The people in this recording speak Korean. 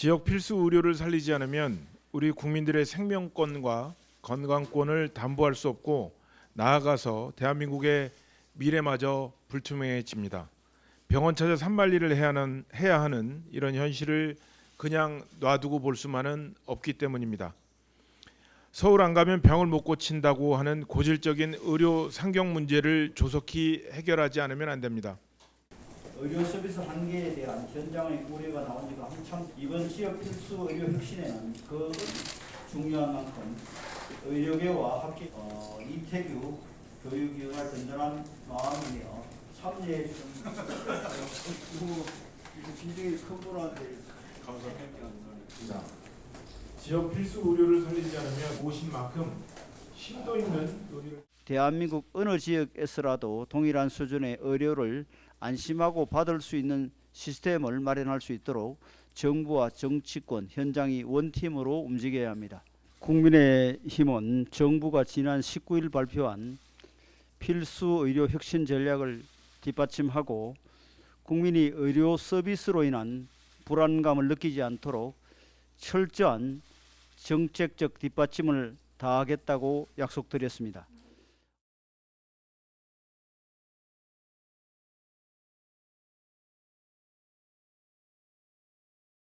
지역 필수 의료를 살리지 않으면 우리 국민들의 생명권과 건강권을 담보할 수 없고 나아가서 대한민국의 미래마저 불투명해집니다. 병원 찾아 산만리를 해야 하는, 해야 하는 이런 현실을 그냥 놔두고 볼 수만은 없기 때문입니다. 서울 안 가면 병을 못 고친다고 하는 고질적인 의료 상경 문제를 조속히 해결하지 않으면 안 됩니다. 의료 서비스 한계에 대한 현장의 우려가 나온 지가 한참 이번 지역 필수 의료 혁신에는 그 중요한 만큼 의료계와 함께 어, 이태규 교육위원회 든든한 마음이며 참여해 주신 굉장히 큰 분한테 자, 지역 필수 의료를 살리지 않으면 오신 만큼 심도 있는 논의를 대한민국 어느 지역에서라도 동일한 수준의 의료를 안심하고 받을 수 있는 시스템을 마련할 수 있도록 정부와 정치권, 현장이 원팀으로 움직여야 합니다. 국민의 힘은 정부가 지난 19일 발표한 필수 의료 혁신 전략을 뒷받침하고 국민이 의료 서비스로 인한 불안감을 느끼지 않도록 철저한 정책적 뒷받침을 다하겠다고 약속드렸습니다.